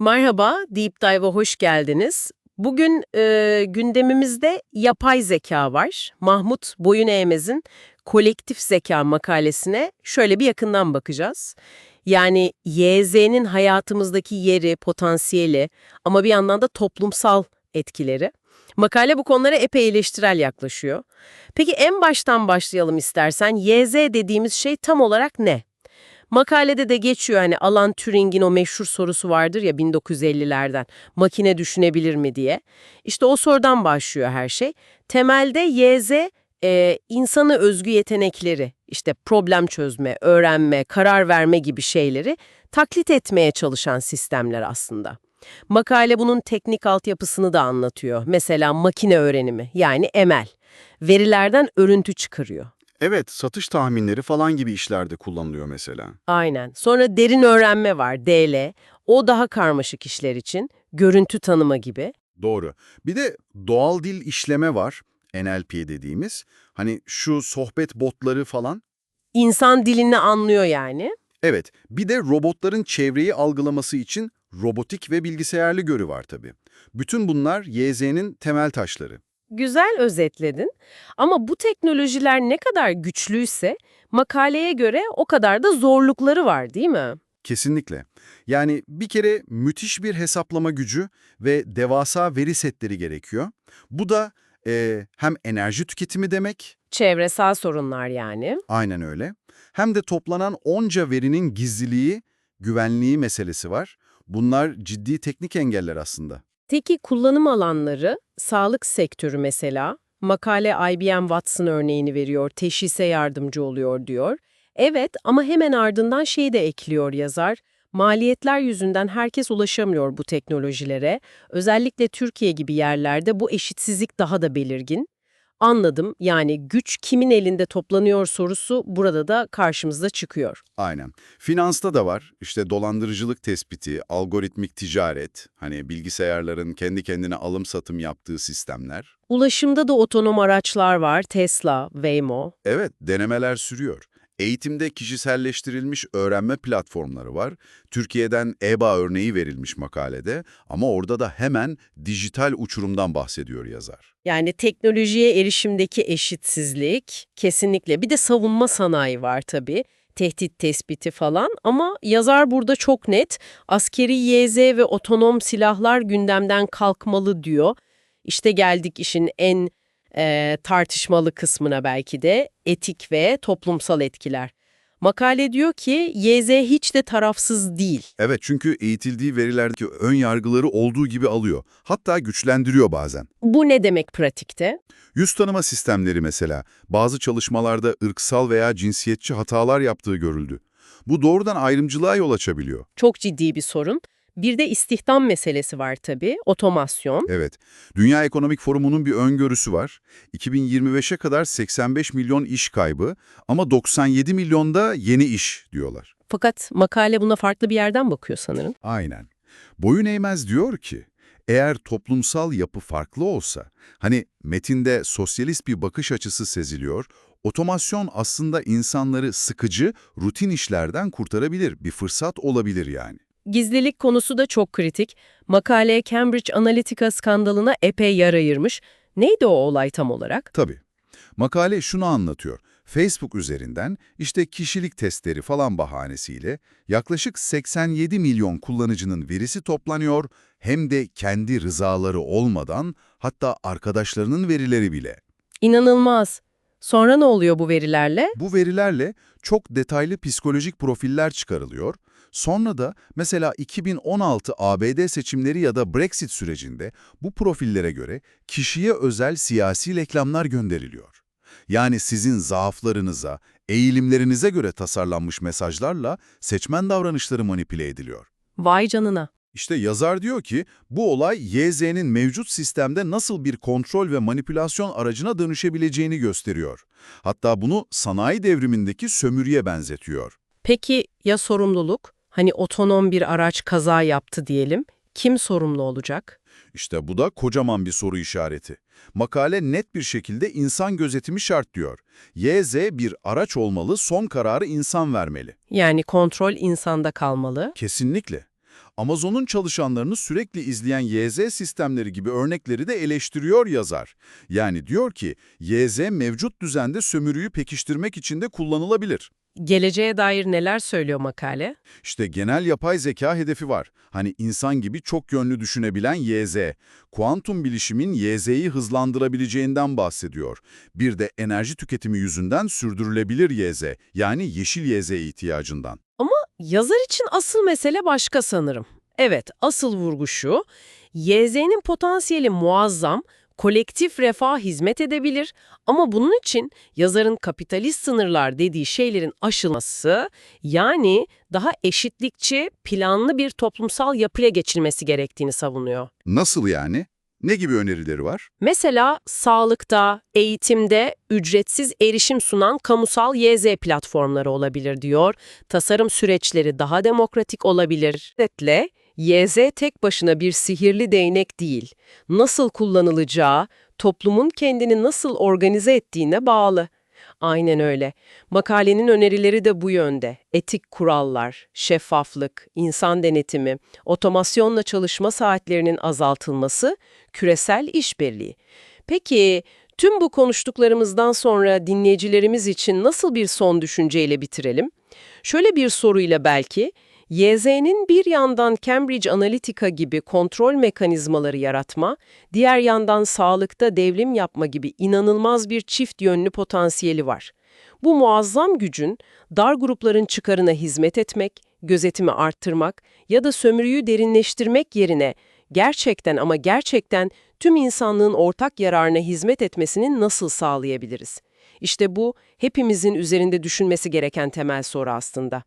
Merhaba, Deep Dive'a hoş geldiniz. Bugün e, gündemimizde yapay zeka var. Mahmut Boyun Eğmez'in kolektif zeka makalesine şöyle bir yakından bakacağız. Yani YZ'nin hayatımızdaki yeri, potansiyeli ama bir yandan da toplumsal etkileri. Makale bu konulara epey eleştirel yaklaşıyor. Peki en baştan başlayalım istersen. YZ dediğimiz şey tam olarak ne? Makalede de geçiyor hani Alan Turing'in o meşhur sorusu vardır ya 1950'lerden. Makine düşünebilir mi diye. İşte o sorudan başlıyor her şey. Temelde YZ e, insana özgü yetenekleri, işte problem çözme, öğrenme, karar verme gibi şeyleri taklit etmeye çalışan sistemler aslında. Makale bunun teknik altyapısını da anlatıyor. Mesela makine öğrenimi yani ML. Verilerden örüntü çıkarıyor. Evet, satış tahminleri falan gibi işlerde kullanılıyor mesela. Aynen. Sonra derin öğrenme var, DL. O daha karmaşık işler için. Görüntü tanıma gibi. Doğru. Bir de doğal dil işleme var, NLP dediğimiz. Hani şu sohbet botları falan. İnsan dilini anlıyor yani. Evet, bir de robotların çevreyi algılaması için robotik ve bilgisayarlı görü var tabii. Bütün bunlar YZ'nin temel taşları. Güzel özetledin. Ama bu teknolojiler ne kadar güçlüyse makaleye göre o kadar da zorlukları var değil mi? Kesinlikle. Yani bir kere müthiş bir hesaplama gücü ve devasa veri setleri gerekiyor. Bu da eee, hem enerji tüketimi demek, Çevresel sorunlar yani. aynen öyle, hem de toplanan onca verinin gizliliği, güvenliği meselesi var. Bunlar ciddi teknik engeller aslında. Peki kullanım alanları, sağlık sektörü mesela, makale IBM Watson örneğini veriyor, teşhise yardımcı oluyor diyor. Evet ama hemen ardından şeyi de ekliyor yazar. Maliyetler yüzünden herkes ulaşamıyor bu teknolojilere. Özellikle Türkiye gibi yerlerde bu eşitsizlik daha da belirgin. Anladım yani güç kimin elinde toplanıyor sorusu burada da karşımıza çıkıyor. Aynen. Finansta da var. İşte dolandırıcılık tespiti, algoritmik ticaret, hani bilgisayarların kendi kendine alım satım yaptığı sistemler. Ulaşımda da otonom araçlar var, Tesla, Waymo. Evet, denemeler sürüyor. Eğitimde kişiselleştirilmiş öğrenme platformları var. Türkiye'den EBA örneği verilmiş makalede ama orada da hemen dijital uçurumdan bahsediyor yazar. Yani teknolojiye erişimdeki eşitsizlik kesinlikle. Bir de savunma sanayi var tabii. Tehdit tespiti falan ama yazar burada çok net. Askeri YZ ve otonom silahlar gündemden kalkmalı diyor. İşte geldik işin en e, tartışmalı kısmına belki de etik ve toplumsal etkiler. Makale diyor ki YZ hiç de tarafsız değil. Evet çünkü eğitildiği verilerdeki ön yargıları olduğu gibi alıyor. Hatta güçlendiriyor bazen. Bu ne demek pratikte? Yüz tanıma sistemleri mesela bazı çalışmalarda ırksal veya cinsiyetçi hatalar yaptığı görüldü. Bu doğrudan ayrımcılığa yol açabiliyor. Çok ciddi bir sorun. Bir de istihdam meselesi var tabii, otomasyon. Evet, Dünya Ekonomik Forumu'nun bir öngörüsü var. 2025'e kadar 85 milyon iş kaybı ama 97 milyonda yeni iş diyorlar. Fakat makale buna farklı bir yerden bakıyor sanırım. Aynen. Boyun eğmez diyor ki, eğer toplumsal yapı farklı olsa, hani metinde sosyalist bir bakış açısı seziliyor, otomasyon aslında insanları sıkıcı, rutin işlerden kurtarabilir, bir fırsat olabilir yani. Gizlilik konusu da çok kritik. Makale Cambridge Analytica skandalına epey yer ayırmış. Neydi o olay tam olarak? Tabii. Makale şunu anlatıyor. Facebook üzerinden işte kişilik testleri falan bahanesiyle yaklaşık 87 milyon kullanıcının verisi toplanıyor hem de kendi rızaları olmadan hatta arkadaşlarının verileri bile. İnanılmaz. Sonra ne oluyor bu verilerle? Bu verilerle çok detaylı psikolojik profiller çıkarılıyor. Sonra da mesela 2016 ABD seçimleri ya da Brexit sürecinde bu profillere göre kişiye özel siyasi reklamlar gönderiliyor. Yani sizin zaaflarınıza, eğilimlerinize göre tasarlanmış mesajlarla seçmen davranışları manipüle ediliyor. Vay canına. İşte yazar diyor ki bu olay YZ'nin mevcut sistemde nasıl bir kontrol ve manipülasyon aracına dönüşebileceğini gösteriyor. Hatta bunu sanayi devrimindeki sömürüye benzetiyor. Peki ya sorumluluk? Hani otonom bir araç kaza yaptı diyelim. Kim sorumlu olacak? İşte bu da kocaman bir soru işareti. Makale net bir şekilde insan gözetimi şart diyor. YZ bir araç olmalı, son kararı insan vermeli. Yani kontrol insanda kalmalı. Kesinlikle. Amazon'un çalışanlarını sürekli izleyen YZ sistemleri gibi örnekleri de eleştiriyor yazar. Yani diyor ki, YZ mevcut düzende sömürüyü pekiştirmek için de kullanılabilir. Geleceğe dair neler söylüyor makale? İşte genel yapay zeka hedefi var. Hani insan gibi çok yönlü düşünebilen YZ. Kuantum bilişimin YZ'yi hızlandırabileceğinden bahsediyor. Bir de enerji tüketimi yüzünden sürdürülebilir YZ, yani yeşil YZ ihtiyacından. Yazar için asıl mesele başka sanırım. Evet, asıl vurgu şu, YZ'nin potansiyeli muazzam, kolektif refah hizmet edebilir ama bunun için yazarın kapitalist sınırlar dediği şeylerin aşılması, yani daha eşitlikçi, planlı bir toplumsal yapıya geçilmesi gerektiğini savunuyor. Nasıl yani? Ne gibi önerileri var? Mesela sağlıkta, eğitimde ücretsiz erişim sunan kamusal YZ platformları olabilir diyor. Tasarım süreçleri daha demokratik olabilir. Özetle YZ tek başına bir sihirli değnek değil. Nasıl kullanılacağı, toplumun kendini nasıl organize ettiğine bağlı. Aynen öyle. Makalenin önerileri de bu yönde. Etik kurallar, şeffaflık, insan denetimi, otomasyonla çalışma saatlerinin azaltılması, küresel işbirliği. Peki tüm bu konuştuklarımızdan sonra dinleyicilerimiz için nasıl bir son düşünceyle bitirelim? Şöyle bir soruyla belki, YZ'nin bir yandan Cambridge Analytica gibi kontrol mekanizmaları yaratma, diğer yandan sağlıkta devrim yapma gibi inanılmaz bir çift yönlü potansiyeli var. Bu muazzam gücün dar grupların çıkarına hizmet etmek, gözetimi arttırmak ya da sömürüyü derinleştirmek yerine gerçekten ama gerçekten tüm insanlığın ortak yararına hizmet etmesini nasıl sağlayabiliriz? İşte bu hepimizin üzerinde düşünmesi gereken temel soru aslında.